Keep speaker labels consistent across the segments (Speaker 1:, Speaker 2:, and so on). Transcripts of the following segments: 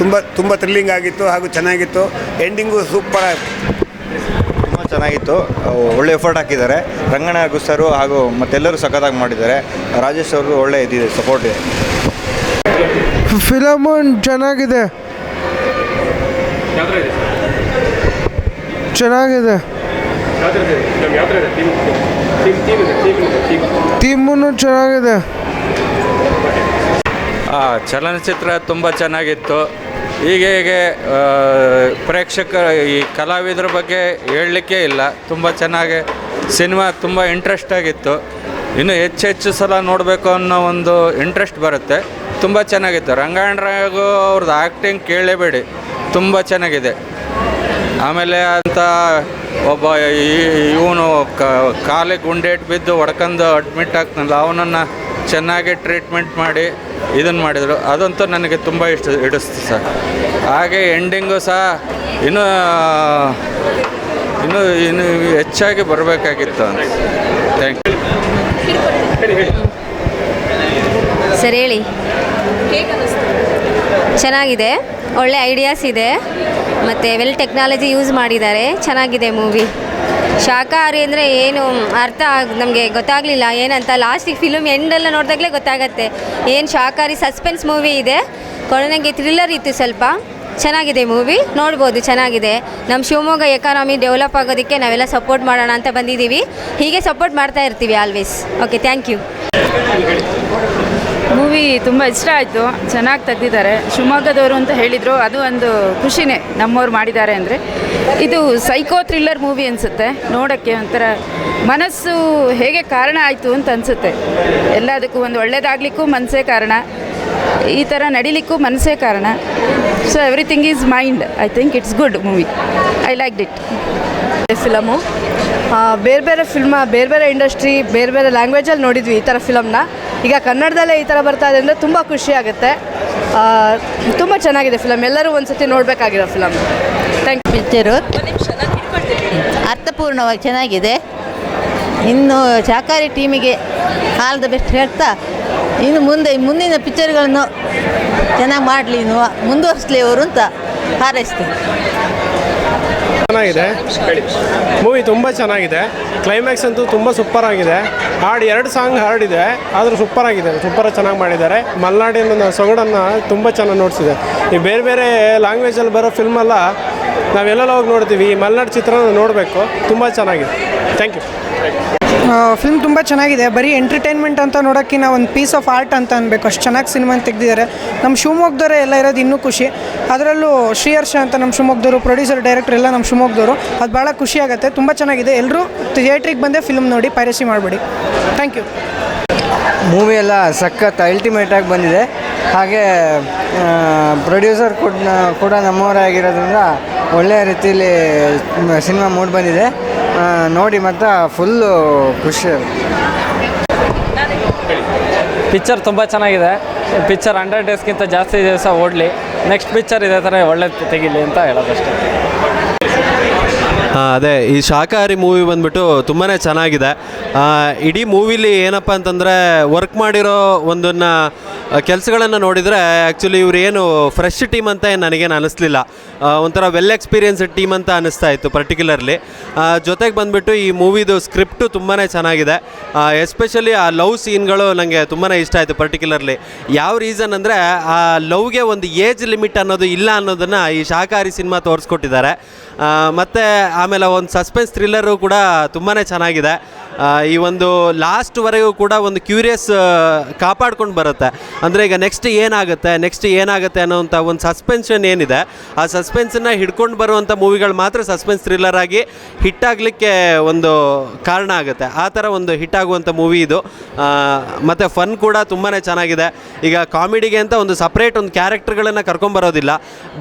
Speaker 1: ತುಂಬ ತುಂಬ ಥ್ರಿಲ್ಲಿಂಗ್ ಆಗಿತ್ತು ಹಾಗೂ ಚೆನ್ನಾಗಿತ್ತು. ಎಂಡಿಂಗು ಸೂಪರ್
Speaker 2: ತುಂಬ ಚೆನ್ನಾಗಿತ್ತು. ಒಳ್ಳೆ ಎಫರ್ಟ್ ಹಾಕಿದ್ದಾರೆ. ರಂಗಣ್ಣ ಗುಸ್ಸರು ಹಾಗೂ ಮತ್ತೆಲ್ಲರೂ ಸಖತ್ತಾಗಿ ಮಾಡಿದ್ದಾರೆ. ರಾಜೇಶ್ ಅವರು ಒಳ್ಳೆ ಇದಿದೆ ಸಪೋರ್ಟ್ ಇದೆ.
Speaker 3: ಫಿಲಮು ಚೆನ್ನಾಗಿದೆ. ಚೆನ್ನಾಗಿದೆ. ಥೀಮೂ ಚೆನ್ನಾಗಿದೆ.
Speaker 4: ಆ, ಚಲನಚಿತ್ರ ತುಂಬ ಚೆನ್ನಾಗಿತ್ತು. ಹೀಗೆ ಹೀಗೆ ಪ್ರೇಕ್ಷಕ ಈ ಕಲಾವಿದರ ಬಗ್ಗೆ ಹೇಳಲಿಕ್ಕೆ ಇಲ್ಲ. ತುಂಬ ಚೆನ್ನಾಗಿ ಸಿನಿಮಾ ತುಂಬ ಇಂಟ್ರೆಸ್ಟ್ ಆಗಿತ್ತು. ಇನ್ನು ಹೆಚ್ಚು ಹೆಚ್ಚು ಸಲ ನೋಡಬೇಕು ಅನ್ನೋ ಒಂದು ಇಂಟ್ರೆಸ್ಟ್ ಬರುತ್ತೆ. ತುಂಬ ಚೆನ್ನಾಗಿತ್ತು. ರಂಗಾಯಣರಾಗು ಅವ್ರದ್ದು ಆ್ಯಕ್ಟಿಂಗ್ ಕೇಳಲೇಬೇಡಿ. ತುಂಬ ಚೆನ್ನಾಗಿದೆ. ಆಮೇಲೆ ಅಂತ ಒಬ್ಬ ಇವನು ಕಾಲಿಗೆ ಗುಂಡೇಟ್ ಬಿದ್ದು ಹೊಡ್ಕೊಂಡು ಅಡ್ಮಿಟ್ ಆಗ್ತಾನಲ್ಲ, ಅವನನ್ನು ಚೆನ್ನಾಗಿ ಟ್ರೀಟ್ಮೆಂಟ್ ಮಾಡಿ ಇದನ್ನು ಮಾಡಿದರು. ಅದಂತೂ ನನಗೆ ತುಂಬ ಇಷ್ಟ, ಹಿಡಿಸ್ತು ಸರ್. ಹಾಗೆ ಎಂಡಿಂಗು ಸಹ ಇನ್ನೂ ಇನ್ನೂ, ಇನ್ನು ಹೆಚ್ಚಾಗಿ ಬರಬೇಕಾಗಿತ್ತು ಅಂತ. ಥ್ಯಾಂಕ್ ಯು
Speaker 5: ಸರಿ, ಹೇಳಿ. ಚೆನ್ನಾಗಿದೆ. ಒಳ್ಳೆ ಐಡಿಯಾಸ್ ಇದೆ. ಮತ್ತು ವೆಲ್ ಟೆಕ್ನಾಲಜಿ ಯೂಸ್ ಮಾಡಿದ್ದಾರೆ. ಚೆನ್ನಾಗಿದೆ ಮೂವಿ ಶಾಕಾಹಾರಿ ಅಂದರೆ ಏನು ಅರ್ಥ ನಮಗೆ ಗೊತ್ತಾಗಲಿಲ್ಲ. ಏನಂತ ಲಾಸ್ಟಿಗೆ ಫಿಲ್ಮ್ ಎಂಡೆಲ್ಲ ನೋಡಿದಾಗಲೇ ಗೊತ್ತಾಗತ್ತೆ. ಏನು ಶಾಕಾಹಾರಿ ಸಸ್ಪೆನ್ಸ್ ಮೂವಿ ಇದೆ. ಕೊನೆಗೆ ಥ್ರಿಲ್ಲರ್ ಇತ್ತು ಸ್ವಲ್ಪ. ಚೆನ್ನಾಗಿದೆ ಮೂವಿ ನೋಡ್ಬೋದು, ಚೆನ್ನಾಗಿದೆ. ನಮ್ಮ ಶಿವಮೊಗ್ಗ ಎಕಾನಮಿ ಡೆವಲಪ್ ಆಗೋದಕ್ಕೆ ನಾವೆಲ್ಲ ಸಪೋರ್ಟ್ ಮಾಡೋಣ ಅಂತ ಬಂದಿದ್ದೀವಿ. ಹೀಗೆ ಸಪೋರ್ಟ್ ಮಾಡ್ತಾ ಇರ್ತೀವಿ always okay thank you
Speaker 6: movie ತುಂಬ ಇಷ್ಟ ಆಯಿತು. ಚೆನ್ನಾಗಿ ತೆಗ್ದಿದ್ದಾರೆ. ಶಿವಮೊಗ್ಗದವರು ಅಂತ ಹೇಳಿದರು. ಅದು ಒಂದು ಖುಷಿನೇ ನಮ್ಮವ್ರು ಮಾಡಿದ್ದಾರೆ ಅಂದರೆ. ಇದು ಸೈಕೋ ಥ್ರಿಲ್ಲರ್ ಮೂವಿ ಅನಿಸುತ್ತೆ. ನೋಡೋಕ್ಕೆ ಒಂಥರ ಮನಸ್ಸು ಹೇಗೆ ಕಾರಣ ಆಯಿತು ಅಂತ ಅನಿಸುತ್ತೆ. ಎಲ್ಲದಕ್ಕೂ ಒಂದು ಒಳ್ಳೇದಾಗಲಿಕ್ಕೂ ಮನಸ್ಸೇ ಕಾರಣ. ಈ ಥರ ನಡಿಲಿಕ್ಕೂ ಮನಸ್ಸೇ ಕಾರಣ. So everything is mind I think it's good movie I like it
Speaker 7: film ಬೇರೆ ಬೇರೆ ಫಿಲ್ಮ ಬೇರೆ ಬೇರೆ ಇಂಡಸ್ಟ್ರಿ ಬೇರೆ ಬೇರೆ ಲ್ಯಾಂಗ್ವೇಜಲ್ಲಿ ನೋಡಿದ್ವಿ ಈ ಥರ ಫಿಲಮ್ನ ಈಗ ಕನ್ನಡದಲ್ಲೇ ಈ ಥರ ಬರ್ತಾ ಇದೆ ಅಂದರೆ ತುಂಬ ಖುಷಿ ಆಗುತ್ತೆ. ತುಂಬ ಚೆನ್ನಾಗಿದೆ ಫಿಲಮ್ ಎಲ್ಲರೂ ಒಂದ್ಸತಿ ನೋಡಬೇಕಾಗಿರೋ ಫಿಲಮ್ ಥ್ಯಾಂಕ್ ಯು
Speaker 8: ಪಿಕ್ಚರು ಅರ್ಥಪೂರ್ಣವಾಗಿ ಚೆನ್ನಾಗಿದೆ. ಇನ್ನು ಸಹಕಾರಿ ಟೀಮಿಗೆ ಆಲ್ ದ ಬೆಸ್ಟ್ ಹೇಳ್ತಾ ಇನ್ನು ಮುಂದೆ ಮುಂದಿನ ಪಿಕ್ಚರ್ಗಳನ್ನು ಚೆನ್ನಾಗಿ ಮಾಡಲಿ ಇನ್ನು ಮುಂದುವರಿಸಲಿ ಅವರು ಅಂತ ಹಾರೈಸ್ತೀನಿ.
Speaker 3: ಚೆನ್ನಾಗಿದೆ. ಮೂವಿ ತುಂಬ ಚೆನ್ನಾಗಿದೆ. ಕ್ಲೈಮ್ಯಾಕ್ಸ್ ಅಂತೂ ತುಂಬ ಸೂಪರ್ ಆಗಿದೆ. ಹಾಡು ಎರಡು ಸಾಂಗ್ ಹಾಡಿದೆ, ಆದರೂ ಸೂಪರ್ ಆಗಿದೆ. ಸೂಪರ್ ಚೆನ್ನಾಗಿ ಮಾಡಿದ್ದಾರೆ. ಮಲೆನಾಡಿನ ಸೊಗಡನ್ನು ತುಂಬ ಚೆನ್ನಾಗಿ ನೋಡಿಸಿದೆ. ಈ ಬೇರೆ ಬೇರೆ ಲ್ಯಾಂಗ್ವೇಜಲ್ಲಿ ಬರೋ ಫಿಲ್ಮೆಲ್ಲ ನಾವೆಲ್ಲ ಹೋಗಿ ನೋಡ್ತೀವಿ. ಈ ಮಲೆನಾಡು ಚಿತ್ರನ ನೋಡಬೇಕು. ತುಂಬ ಚೆನ್ನಾಗಿದೆ. ಥ್ಯಾಂಕ್ ಯು
Speaker 7: ಫಿಲ್ಮ್ ತುಂಬ ಚೆನ್ನಾಗಿದೆ. ಬರೀ ಎಂಟರ್ಟೈನ್ಮೆಂಟ್ ಅಂತ ನೋಡೋಕ್ಕಿಂತ ಒಂದು ಪೀಸ್ ಆಫ್ ಆರ್ಟ್ ಅಂತ ಅನ್ಬೇಕು. ಅಷ್ಟು ಚೆನ್ನಾಗಿ ಸಿನಿಮಾ ತೆಗೆದಿದ್ದಾರೆ. ನಮ್ಮ ಶಿವಮೊಗ್ಗದವರೇ ಎಲ್ಲ ಇರೋದು ಇನ್ನೂ ಖುಷಿ. ಅದರಲ್ಲೂ ಶ್ರೀಹರ್ಷ ಅಂತ ನಮ್ಮ ಶಿವಮೊಗ್ಗದವರು ಪ್ರೊಡ್ಯೂಸರ್ ಡೈರೆಕ್ಟರ್ ಎಲ್ಲ ನಮ್ಮ ಶಿವಮೊಗ್ಗದವರು. ಅದು ಭಾಳ ಖುಷಿ ಆಗುತ್ತೆ ತುಂಬ ಚೆನ್ನಾಗಿದೆ. ಎಲ್ಲರೂ ಥಿಯೇಟ್ರಿಗೆ ಬಂದೇ ಫಿಲ್ಮ್ ನೋಡಿ ಪೈರಸಿ ಮಾಡಬೇಡಿ. ಥ್ಯಾಂಕ್ ಯು
Speaker 9: ಮೂವಿ ಎಲ್ಲ ಸಖತ್ ಅಲ್ಟಿಮೇಟಾಗಿ ಬಂದಿದೆ. ಹಾಗೆ ಪ್ರೊಡ್ಯೂಸರ್ ಕೂಡ ಕೂಡ ನಮ್ಮವರೇ ಆಗಿರೋದ್ರಿಂದ ಒಳ್ಳೆಯ ರೀತಿಯಲ್ಲಿ ಸಿನಿಮಾ ಮೂಡ್ ಬಂದಿದೆ. ನೋಡಿ ಮತ್ತು ಫುಲ್ಲು ಖುಷಿ.
Speaker 10: ಪಿಕ್ಚರ್ ತುಂಬ ಚೆನ್ನಾಗಿದೆ. ಪಿಕ್ಚರ್ ಹಂಡ್ರೆಡ್ ಡೇಸ್ಗಿಂತ ಜಾಸ್ತಿ ದಿವಸ ಓಡಲಿ. ನೆಕ್ಸ್ಟ್ ಪಿಕ್ಚರ್ ಇದೇ ಥರ ಒಳ್ಳೆ ತೆಗಿಲಿ ಅಂತ ಹೇಳೋದಷ್ಟೇ.
Speaker 11: ಅದೇ, ಈ ಶಾಖಾಹಾರಿ ಮೂವಿ ಬಂದ್ಬಿಟ್ಟು ತುಂಬಾ ಚೆನ್ನಾಗಿದೆ. ಇಡೀ ಮೂವಿಲಿ ಏನಪ್ಪ ಅಂತಂದರೆ ವರ್ಕ್ ಮಾಡಿರೋ ಒಂದನ್ನು ಕೆಲಸಗಳನ್ನು ನೋಡಿದರೆ ಆ್ಯಕ್ಚುಲಿ ಇವ್ರು ಏನು ಫ್ರೆಶ್ ಟೀಮ್ ಅಂತ ಏನು ನನಗೇನು ಅನ್ನಿಸ್ಲಿಲ್ಲ ಒಂಥರ ವೆಲ್ ಎಕ್ಸ್ಪೀರಿಯನ್ಸ್ಡ್ ಟೀಮ್ ಅಂತ ಅನ್ನಿಸ್ತಾ ಇತ್ತು ಪರ್ಟಿಕ್ಯುಲರ್ಲಿ ಜೊತೆಗೆ ಬಂದುಬಿಟ್ಟು ಈ ಮೂವಿದು ಸ್ಕ್ರಿಪ್ಟು ತುಂಬಾ ಚೆನ್ನಾಗಿದೆ. ಎಸ್ಪೆಷಲಿ ಆ ಲವ್ ಸೀನ್ಗಳು ನನಗೆ ತುಂಬಾ ಇಷ್ಟ ಆಯಿತು ಪರ್ಟಿಕ್ಯುಲರ್ಲಿ ಯಾವ ರೀಸನ್ ಅಂದರೆ ಆ ಲವ್ಗೆ ಒಂದು ಏಜ್ ಲಿಮಿಟ್ ಅನ್ನೋದು ಇಲ್ಲ ಅನ್ನೋದನ್ನು ಈ ಶಾಕಾರಿ ಸಿನಿಮಾ ತೋರಿಸ್ಕೊಟ್ಟಿದ್ದಾರೆ. ಮತ್ತು ಆಮೇಲೆ ಒಂದು ಸಸ್ಪೆನ್ಸ್ ಥ್ರಿಲ್ಲರು ಕೂಡ ತುಂಬಾ ಚೆನ್ನಾಗಿದೆ. ಈ ಒಂದು ಲಾಸ್ಟ್ವರೆಗೂ ಕೂಡ ಒಂದು ಕ್ಯೂರಿಯಸ್ ಕಾಪಾಡ್ಕೊಂಡು ಬರುತ್ತೆ. ಅಂದರೆ ಈಗ ನೆಕ್ಸ್ಟ್ ಏನಾಗುತ್ತೆ ನೆಕ್ಸ್ಟ್ ಏನಾಗುತ್ತೆ ಅನ್ನೋಂಥ ಒಂದು ಸಸ್ಪೆನ್ಷನ್ ಏನಿದೆ, ಆ ಸಸ್ಪೆನ್ಸನ್ನು ಹಿಡ್ಕೊಂಡು ಬರುವಂಥ ಮೂವಿಗಳು ಮಾತ್ರ ಸಸ್ಪೆನ್ಸ್ ಥ್ರಿಲ್ಲರ್ ಆಗಿ ಹಿಟ್ ಆಗಲಿಕ್ಕೆ ಒಂದು ಕಾರಣ ಆಗುತ್ತೆ. ಆ ಥರ ಒಂದು ಹಿಟ್ ಆಗುವಂಥ ಮೂವಿ ಇದು. ಮತ್ತು ಫನ್ ಕೂಡ ತುಂಬಾ ಚೆನ್ನಾಗಿದೆ. ಈಗ ಕಾಮಿಡಿಗೆ ಅಂತ ಒಂದು ಸಪ್ರೇಟ್ ಒಂದು ಕ್ಯಾರೆಕ್ಟರ್ಗಳನ್ನು ಕರ್ಕೊಂಬರೋದಿಲ್ಲ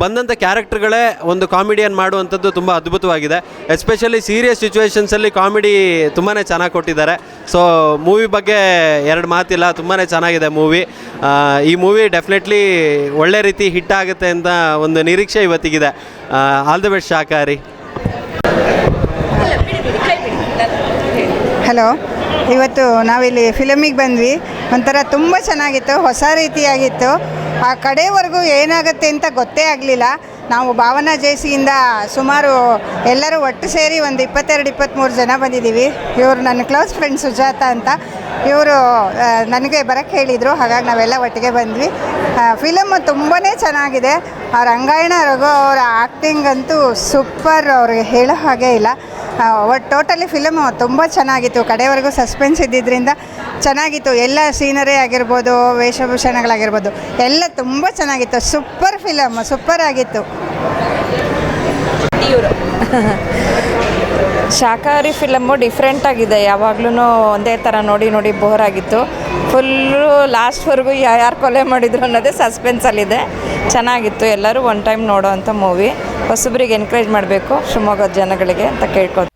Speaker 11: ಬಂದಂಥ ಕ್ಯಾರೆಕ್ಟರ್ಗಳೇ ಒಂದು ಕಾಮಿಡಿಯನ್ ಮಾಡುವಂಥದ್ದು ತುಂಬ ಅದ್ಭುತವಾಗಿದೆ. ಎಸ್ಪೆಷಲಿ ಸೀರಿಯಸ್ ಸಿಚುವೇಶನ್ಸಲ್ಲಿ ಕಾಮಿಡಿ ತುಂಬಾ ಚೆನ್ನಾಗಿ ಕೊಟ್ಟಿದ್ದಾರೆ. ಸೊ ಮೂವಿ ಬಗ್ಗೆ ಎರಡು ಮಾತಿಲ್ಲ ತುಂಬಾ ಚೆನ್ನಾಗಿದೆ ಮೂವಿ ಈ ಮೂವಿ ಡೆಫಿನೆಟ್ಲಿ ಒಳ್ಳೆ ರೀತಿ ಹಿಟ್ ಆಗುತ್ತೆ ಅಂತ ಒಂದು ನಿರೀಕ್ಷೆ ಇವತ್ತಿಗಿದೆ. ಆಲ್ ದ ಬೆಸ್ಟ್ ಶಾಕಾರಿ.
Speaker 8: ಹಲೋ ಇವತ್ತು ನಾವಿಲ್ಲಿ ಫಿಲಮಿಗೆ ಬಂದ್ವಿ. ಒಂಥರ ತುಂಬ ಚೆನ್ನಾಗಿತ್ತು, ಹೊಸ ರೀತಿಯಾಗಿತ್ತು.
Speaker 12: ಆ ಕಡೆವರೆಗೂ ಏನಾಗುತ್ತೆ ಅಂತ ಗೊತ್ತೇ ಆಗಲಿಲ್ಲ. ನಾವು ಭಾವನಾ ಜೇಸಿಯಿಂದ ಸುಮಾರು ಎಲ್ಲರೂ ಒಟ್ಟು ಸೇರಿ ಒಂದು ಇಪ್ಪತ್ತೆರಡು, ಇಪ್ಪತ್ತ್ಮೂರು ಜನ ಬಂದಿದ್ದೀವಿ. ಇವರು ನನ್ನ ಕ್ಲೋಸ್ ಫ್ರೆಂಡ್ ಸುಜಾತ ಅಂತ. ಇವರು ನನಗೆ ಬರಕ್ಕೆ ಹೇಳಿದರು. ಹಾಗಾಗಿ ನಾವೆಲ್ಲ ಒಟ್ಟಿಗೆ ಬಂದ್ವಿ. ಫಿಲಮ್ ತುಂಬಾ ಚೆನ್ನಾಗಿದೆ. ಆ ರಂಗಾಯಣ ರಘು ಅವರ ಆ್ಯಕ್ಟಿಂಗ್ ಅಂತೂ ಸೂಪರ್ ಅವ್ರಿಗೆ ಹೇಳೋ ಹಾಗೆ ಇಲ್ಲ. ಒಟ್ಟು ಟೋಟಲಿ ಫಿಲಮ್ ತುಂಬ ಚೆನ್ನಾಗಿತ್ತು. ಕಡೆವರೆಗೂ ಸಸ್ಪೆನ್ಸ್ ಇದ್ದಿದ್ದರಿಂದ ಚೆನ್ನಾಗಿತ್ತು. ಎಲ್ಲ ಸೀನರಿ ಆಗಿರ್ಬೋದು ವೇಷಭೂಷಣಗಳಾಗಿರ್ಬೋದು ಎಲ್ಲ ತುಂಬ ಚೆನ್ನಾಗಿತ್ತು. ಸೂಪರ್ ಫಿಲಮ್ ಸೂಪರ್ ಆಗಿತ್ತು.
Speaker 13: ಶಾಖಾಹಾರಿ ಫಿಲಮ್ಮು ಡಿಫ್ರೆಂಟಾಗಿದೆ ಯಾವಾಗ್ಲೂ ಒಂದೇ ಥರ ನೋಡಿ ನೋಡಿ ಬೋರ್ ಆಗಿತ್ತು. ಫುಲ್ಲು ಲಾಸ್ಟ್ವರೆಗೂ ಯಾರು ಕೊಲೆ ಮಾಡಿದ್ರು ಅನ್ನೋದೇ ಸಸ್ಪೆನ್ಸಲ್ಲಿದೆ ಚೆನ್ನಾಗಿತ್ತು. ಎಲ್ಲರೂ ಒನ್ ಟೈಮ್ ನೋಡೋ ಅಂಥ ಮೂವಿ ಹೊಸಬ್ರಿಗೆ ಎನ್ಕರೇಜ್ ಮಾಡಬೇಕು. ಶಿವಮೊಗ್ಗದ ಜನಗಳಿಗೆ ಅಂತ ಕೇಳ್ಕೊತೀನಿ